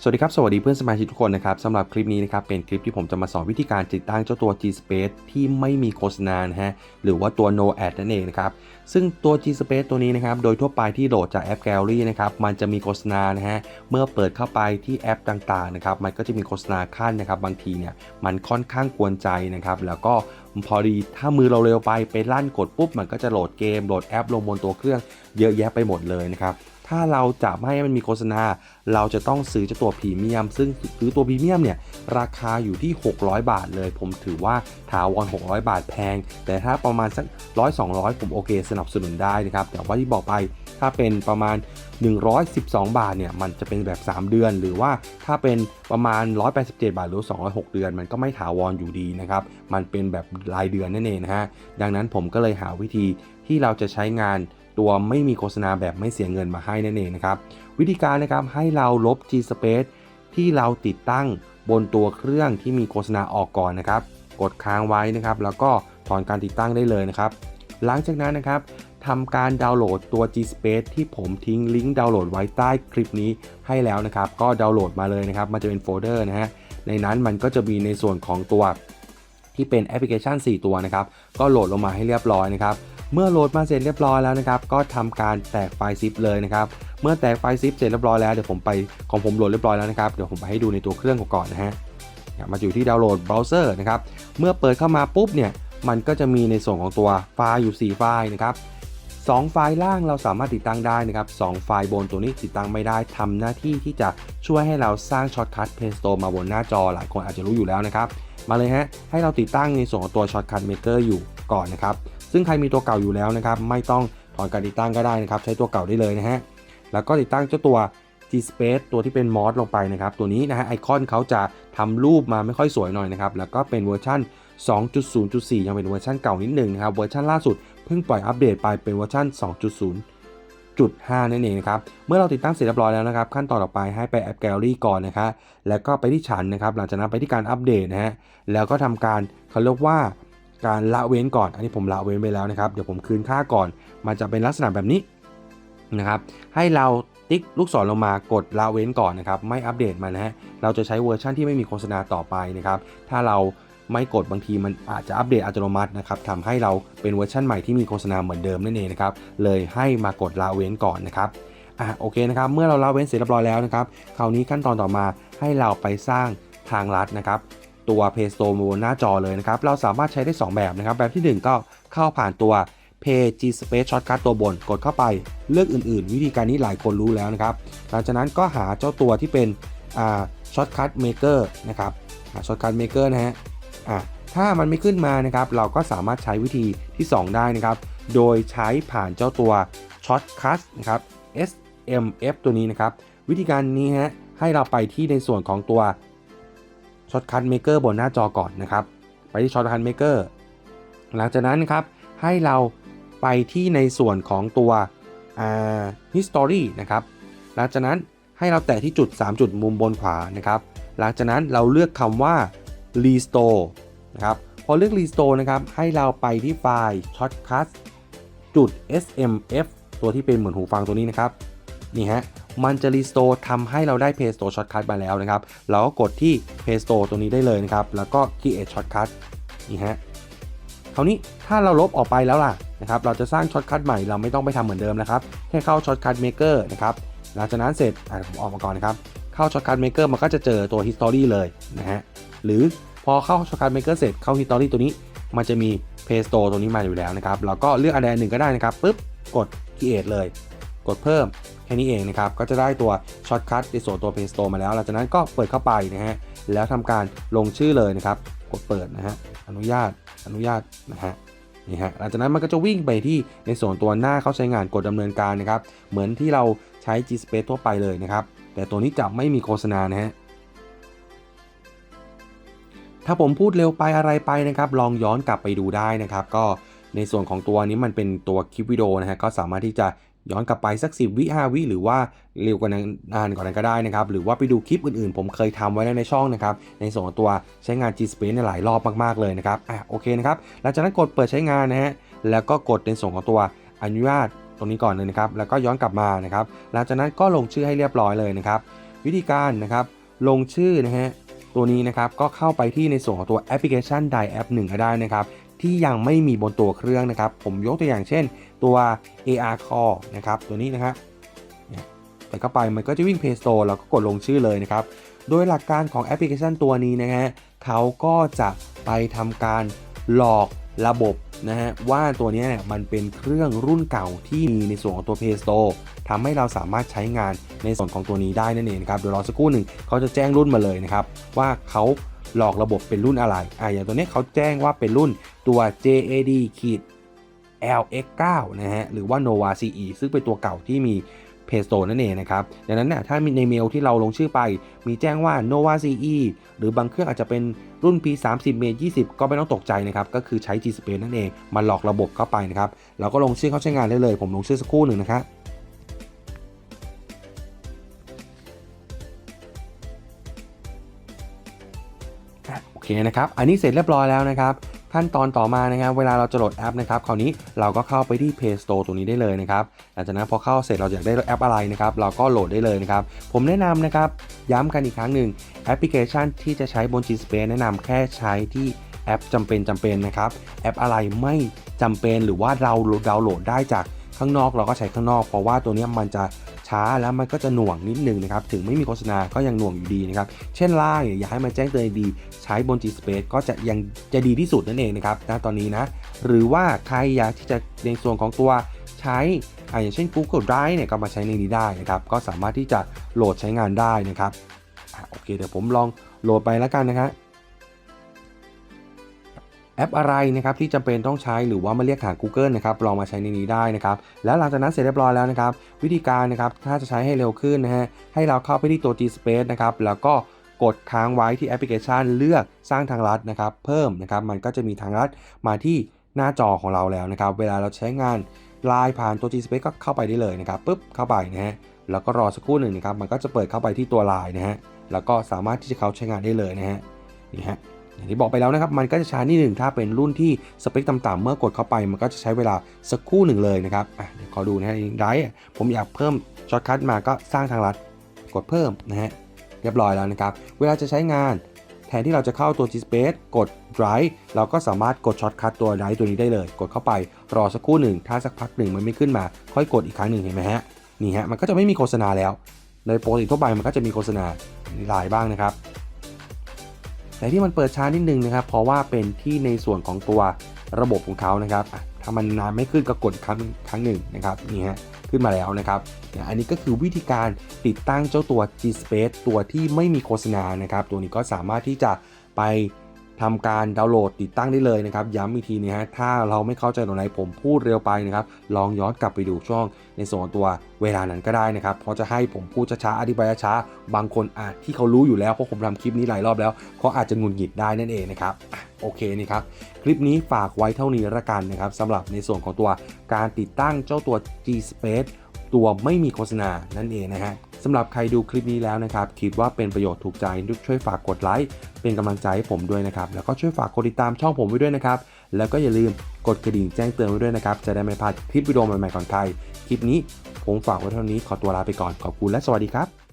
สวัสดีครับ สวัสดีเพื่อนสมาชิกทุกคนนะครับสำหรับคลิปนี้นะครับเป็นคลิปที่ผมจะมาสอนวิธีการติดตั้งเจ้าตัว G Space ที่ไม่มีโฆษณานะฮะหรือว่าตัว no ad นั่นเองนะครับซึ่งตัว G Space ตัวนี้นะครับโดยทั่วไปที่โหลดจากแอป Gallery นะครับมันจะมีโฆษณานะฮะเมื่อเปิดเข้าไปที่แอปต่างๆนะครับมันก็จะมีโฆษณาขั้นนะครับบางทีเนี่ยมันค่อนข้างกวนใจนะครับแล้วก็พอดีถ้ามือเราเร็วไปไปลั่นกดปุ๊บมันก็จะโหลดเกมโหลดแอปลงบนตัวเครื่องเยอะแยะไปหมดเลยนะครับ ถ้าเราจะไม่ให้มันมีโฆษณา เราจะต้องซื้อเจ้าตัวพรีเมียม ซึ่งซื้อตัวพรีเมียมเนี่ยราคาอยู่ที่ 600 บาทเลย ผมถือว่าถาวร 600 บาทแพง แต่ถ้าประมาณสัก100 200 ผมโอเค สนับสนุนได้นะครับ แต่ว่าที่บอกไปถ้าเป็นประมาณ 112 บาทเนี่ยมันจะเป็นแบบ 3 เดือน หรือว่าถ้าเป็นประมาณ 187 บาทหรือ 206 เดือน มันก็ไม่ถาวรอยู่ดีนะครับ มันเป็นแบบรายเดือนนั่นเองนะฮะ ดังนั้นผมก็เลยหาวิธีที่เราจะใช้งาน ตัวไม่มีโฆษณาแบบไม่เสียเงินมาให้นั่นเองนะครับ วิธีการนะครับให้เราลบ G Space ที่เราติดตั้งบนตัวเครื่องที่มีโฆษณาออกก่อนนะครับ กดค้างไว้นะครับ แล้วก็ถอนการติดตั้งได้เลยนะครับ หลังจากนั้นนะครับทำการดาวน์โหลดตัว G Space ที่ผมทิ้งลิงก์ดาวน์โหลดไว้ใต้คลิปนี้ให้แล้วนะครับ ก็ดาวน์โหลดมาเลยนะครับ มันจะเป็นโฟลเดอร์นะฮะ ในนั้นมันก็จะมีในส่วนของตัว ที่เป็นแอปพลิเคชัน 4 ตัวนะครับก็โหลดลงมาให้เรียบร้อยนะครับเมื่อโหลดมาเสร็จเรียบร้อยแล้วนะครับก็ทำการแตกไฟล์ซิปเลยนะครับเมื่อแตกไฟล์ซิปเสร็จเรียบร้อยแล้วเดี๋ยวผมไปของผมโหลดเรียบร้อยแล้วนะครับเดี๋ยวผมไปให้ดูในตัวเครื่องก่อนนะฮะมาอยู่ที่ดาวน์โหลดเบราว์เซอร์นะครับเมื่อเปิดเข้ามาปุ๊บเนี่ยมันก็จะมีในส่วนของตัวไฟล์อยู่ 4 ไฟล์นะครับสองไฟล์ล่างเราสามารถติดตั้งได้นะครับสองไฟล์บนตัวนี้ติดตั้งไม่ได้ทำหน้าที่ที่จะช่วยให้เราสร้างช็อตคัท Play Store มาบนหน้าจอหลายคนอาจจะรู้อยู่แล้วนะครับ มาเลยฮะให้เราติดตั้งในส่วนของตัว Shortcut Maker อยู่ก่อนนะครับซึ่งใครมีตัวเก่าอยู่แล้วนะครับไม่ต้องถอนการติดตั้งก็ได้นะครับใช้ตัวเก่าได้เลยนะฮะแล้วก็ติดตั้งเจ้าตัว G Space ตัวที่เป็นมอสลงไปนะครับตัวนี้นะฮะไอคอนเขาจะทำรูปมาไม่ค่อยสวยหน่อยนะครับแล้วก็เป็นเวอร์ชัน2.0.4 ยังเป็นเวอร์ชันเก่านิดหนึ่งนะครับเวอร์ชันล่าสุดเพิ่งปล่อยอัปเดตไปเป็นเวอร์ชัน2.0 จุด5นั่นเองนะครับ เมื่อเราติดตั้งเสร็จเรียบร้อยแล้วนะครับ ขั้นตอนต่อไปให้ไปแอปแกลลี่ก่อนนะครับแล้วก็ไปที่ฉันนะครับ หลังจากนั้นไปที่การอัปเดตนะฮะ แล้วก็ทำการเขาเรียกว่าการละเว้นก่อน อันนี้ผมละเว้นไปแล้วนะครับ เดี๋ยวผมคืนค่าก่อน มันจะเป็นลักษณะแบบนี้นะครับ ให้เราติ๊กลูกศรลงมากดละเว้นก่อนนะครับ ไม่อัปเดตมันนะฮะ เราจะใช้เวอร์ชันที่ไม่มีโฆษณาต่อไปนะครับ ถ้าเรา ไม่กดบางทีมันอาจจะอัปเดตอัตโนมัตินะครับทำให้เราเป็นเวอร์ชันใหม่ที่มีโฆษณาเหมือนเดิมนั่นเองนะครับเลยให้มากดละเว้นก่อนนะครับอะโอเคนะครับเมื่อเราละเว้นเสร็จเรียบร้อยแล้วนะครับคราวนี้ขั้นตอนต่อมาให้เราไปสร้างทางลัดนะครับตัว Play Store บนหน้าจอเลยนะครับเราสามารถใช้ได้ 2 แบบนะครับแบบที่ 1 ก็เข้าผ่านตัว Pay G Space Shortcut ตัวบนกดเข้าไปเลือกอื่น ๆ วิธีการนี้หลายคนรู้แล้วนะครับหลังจากนั้นก็หาเจ้าตัวที่เป็นอ่า Shortcut Maker นะครับหา Shortcut Maker นะฮะ อะถ้ามันไม่ขึ้นมานะครับเราก็สามารถใช้วิธีที่ 2 ได้นะครับ โดยใช้ผ่านเจ้าตัว Shortcut นะครับ SMF ตัวนี้นะครับ วิธีการนี้ฮะให้เราไปที่ในส่วนของตัว Shortcut Maker บนหน้าจอก่อนนะครับ ไปที่ Shortcut Maker หลังจากนั้นนะครับให้เราไปที่ในส่วนของตัว History นะครับ หลังจากนั้นให้เราแตะที่จุด 3 จุดมุมบนขวานะครับ หลังจากนั้นเราเลือกคำว่า Restore นะครับพอเลือก Restore นะครับให้เราไปที่ไฟล์ Shortcut จุด SMF ตัวที่เป็นเหมือนหูฟังตัวนี้นะครับนี่ฮะมันจะ Restore ทำให้เราได้ Play Store Shortcut มาแล้วนะครับ เราก็กดที่ Play Store ตัวนี้ได้เลยนะครับ แล้วก็ Create Shortcut นี่ฮะคราวนี้ถ้าเราลบออกไปแล้วล่ะนะครับ เราจะสร้างช็อตคัทใหม่เราไม่ต้องไปทำเหมือนเดิมนะครับแค่เข้าช็อตคัทเมเกอร์นะครับหลังจากนั้นเสร็จผมออกมาก่อนนะครับ เข้าช็อตคัทเมเกอร์มันก็จะเจอตัว History เลยนะฮะ หรือพอเข้าช็อตคัทเมเกอร์เสร็จเข้า History ตัวนี้ มันจะมี Play Store ตัวนี้มาอยู่แล้วนะครับเราก็เลือกอันใดหนึ่งก็ได้นะครับปุ๊บกด Create เลย กดเพิ่มแค่นี้เองนะครับ ก็จะได้ตัวช็อตคัทในส่วนตัว Play Store มาแล้ว หลังจากนั้นก็เปิดเข้าไปนะฮะ แล้วทำการลงชื่อเลยนะครับ กดเปิดนะฮะ อนุญาต อนุญาตนะฮะ นี่ฮะ หลังจากนั้นมันก็จะวิ่งไปที่ในส่วนตัวหน้าเข้าใช้งานกดดำเนินการนะครับ เหมือนที่เราใช้ G Space ทั่วไปเลยนะครับ แต่ตัวนี้จะไม่มีโฆษณานะฮะ ถ้าผมพูดเร็วไปอะไรไปนะครับ ลองย้อนกลับไปดูได้นะครับ ก็ในส่วนของตัวนี้มันเป็นตัวคลิปวิดีโอนะฮะก็สามารถที่จะย้อนกลับไปสัก 10 วิ5วิหรือว่าเร็วกว่านั้นนานกว่านั้นก็ได้นะครับ หรือว่าไปดูคลิปอื่นๆ ผมเคยทำไว้แล้วในช่องนะครับ ในส่วนของตัวใช้งาน G Space ในหลายรอบมากๆเลยนะครับอะโอเคนะครับหลังจากนั้นกดเปิดใช้งานนะฮะแล้วก็กดในส่วนของตัวอนุญาตตรงนี้ก่อนเลยนะครับ แล้วก็ย้อนกลับมานะครับ หลังจากนั้นก็ลงชื่อให้เรียบร้อยเลยนะครับ วิธีการนะครับ ลงชื่อนะฮะ ตัวนี้นะครับก็เข้าไปที่ในส่วนของตัวแอปพลิเคชันใดแอปหนึ่งก็ได้นะครับที่ยังไม่มีบนตัวเครื่องนะครับ ผมยกตัวอย่างเช่นตัว AR Call นะครับตัวนี้นะครับใส่เข้าไปมันก็จะวิ่ง Play Store แล้วก็กดลงชื่อเลยนะครับ โดยหลักการของแอปพลิเคชันตัวนี้นะฮะเขาก็จะไปทำการหลอกระบบ นะฮะว่าตัวนี้เนี่ยมันเป็นเครื่องรุ่นเก่าที่มีในส่วนของตัว Play Store ทำให้เราสามารถใช้งานในส่วนของตัวนี้ได้นั่นเองครับเดี๋ยวรอสักครู่หนึ่งเขาจะแจ้งรุ่นมาเลยนะครับว่าเขาหลอกระบบเป็นรุ่นอะไรอ่าอย่างตัวนี้เขาแจ้งว่าเป็นรุ่นตัว JAD ขีด LX9 นะฮะหรือว่า Nova CE ซึ่งเป็นตัวเก่าที่มี Play Store นั่นเองนะครับดังนั้นเนี่ยถ้ามีในเมลที่เราลงชื่อไป มีแจ้งว่า Nova CE หรือบางเครื่องอาจจะเป็นรุ่น P30 เม20 ก็ไม่ต้องตกใจนะครับก็คือใช้ G Space นั่นเองมาหลอกระบบเข้าไปนะครับเราก็ลงชื่อเข้าใช้งานได้เลย ผมลงชื่อสักครู่หนึ่งนะครับโอเคนะครับ อันนี้เสร็จเรียบร้อยแล้วนะครับ ขั้นตอนต่อมานะครับเวลาเราจะโหลดแอปนะครับคราวนี้เราก็เข้าไปที่ Play Store ตัวนี้ได้เลยนะครับหลังจากนั้นพอเข้าเสร็จเราอยากได้แอปอะไรนะครับเราก็โหลดได้เลยนะครับผมแนะนำนะครับย้ำกันอีกครั้งหนึ่งแอปพลิเคชันที่จะใช้บน G Space แนะนำแค่ใช้ที่แอปจำเป็นจำเป็นนะครับแอปอะไรไม่จำเป็นหรือว่าเราดาวน์โหลดได้จากข้างนอกเราก็ใช้ข้างนอก เพราะว่าตัวนี้มันจะ ช้าแล้วมันก็จะหน่วงนิดนึงนะครับ ถึงไม่มีโฆษณาก็ยังหน่วงอยู่ดีนะครับ เช่นไลน์อยากให้มันแจ้งเตือนดีใช้บน G Space ก็จะยังจะดีที่สุดนั่นเองนะครับณตอนนี้นะ หรือว่าใครอยากที่จะในส่วนของตัวใช้อ่าอย่างเช่น Google Drive เนี่ยก็มาใช้ในนี้ได้นะครับ ก็สามารถที่จะโหลดใช้งานได้นะครับอโอเคเดี๋ยวผมลองโหลดไปแล้วกันนะครับ แอปอะไรนะครับที่จำเป็นต้องใช้หรือว่ามาเรียกหา Google นะครับลองมาใช้ในนี้ได้นะครับแล้วหลังจากนั้นเสร็จเรียบร้อยแล้วนะครับวิธีการนะครับถ้าจะใช้ให้เร็วขึ้นนะฮะให้เราเข้าไปที่ตัว G Space นะครับแล้วก็กดค้างไว้ที่แอปพลิเคชันเลือกสร้างทางลัดนะครับเพิ่มนะครับมันก็จะมีทางลัดมาที่หน้าจอของเราแล้วนะครับเวลาเราใช้งานไลน์ผ่านตัว G Space ก็เข้าไปได้เลยนะครับปุ๊บเข้าไปนะฮะแล้วก็รอสักครู่หนึ่งนะครับมันก็จะเปิดเข้าไปที่ตัวไลน์นะฮะแล้วก็สามารถที่จะเข้าใช้งานได้เลยนะฮะนี่ฮะ อย่างที่บอกไปแล้วนะครับ มันก็จะช้านิดหนึ่งถ้าเป็นรุ่นที่สเปคต่ำๆเมื่อกดเข้าไป มันก็จะใช้เวลาสักครู่หนึ่งเลยนะครับอะเดี๋ยวขอดูนะฮะได้ผมอยากเพิ่มช็อตคัทมาก็สร้างทางลัดกดเพิ่มนะฮะเรียบร้อยแล้วนะครับ เวลาจะใช้งานแทนที่เราจะเข้าตัว G Space กด Drive เราก็สามารถกดช็อตคัทตัว Drive ตัวนี้ได้เลย กดเข้าไปรอสักครู่หนึ่ง ถ้าสักพักหนึ่งมันไม่ขึ้นมา ค่อยกดอีกครั้งหนึ่งเห็นไหมฮะ นี่ฮะ มันก็จะไม่มีโฆษณาแล้วโดยปกติทั่วไปมันก็จะมีโฆษณาหลายบ้างนะครับ แต่ที่มันเปิดช้านิดนึงนะครับ เพราะว่าเป็นที่ในส่วนของตัวระบบของเขานะครับถ้ามันนานไม่ขึ้นก็กดครั้งครั้งหนึ่งนะครับนี่ฮะขึ้นมาแล้วนะครับ อันนี้ก็คือวิธีการติดตั้งเจ้าตัว G Space ตัวที่ไม่มีโฆษณานะครับ ตัวนี้ก็สามารถที่จะไป ทำการดาวน์โหลดติดตั้งได้เลยนะครับย้ำอีกทีนะฮะถ้าเราไม่เข้าใจตรงไหนผมพูดเร็วไปนะครับลองย้อนกลับไปดูช่วงในส่วนของตัวเวลานั้นก็ได้นะครับเพราะจะให้ผมพูดช้าๆอธิบายช้าบางคนอาจที่เขารู้อยู่แล้วเพราะผมทำคลิปนี้หลายรอบแล้วเขาอาจจะงุดหงิดได้นั่นเองนะครับโอเคนี่ครับคลิปนี้ฝากไว้เท่านี้ละกันนะครับสำหรับในส่วนของตัวการติดตั้งเจ้าตัว G Space ตัวไม่มีโฆษณานั่นเองนะฮะ สำหรับใครดูคลิปนี้แล้วนะครับ คิดว่าเป็นประโยชน์ถูกใจช่วยฝากกดไลค์เป็นกำลังใจให้ผมด้วยนะครับ แล้วก็ช่วยฝากกดติดตามช่องผมไว้ด้วยนะครับ แล้วก็อย่าลืมกดกระดิ่งแจ้งเตือนไว้ด้วยนะครับ จะได้ไม่พลาดคลิปวิดีโอใหม่ๆก่อนใคร คลิปนี้ผมฝากไว้เท่านี้ขอตัวลาไปก่อนขอบคุณและสวัสดีครับ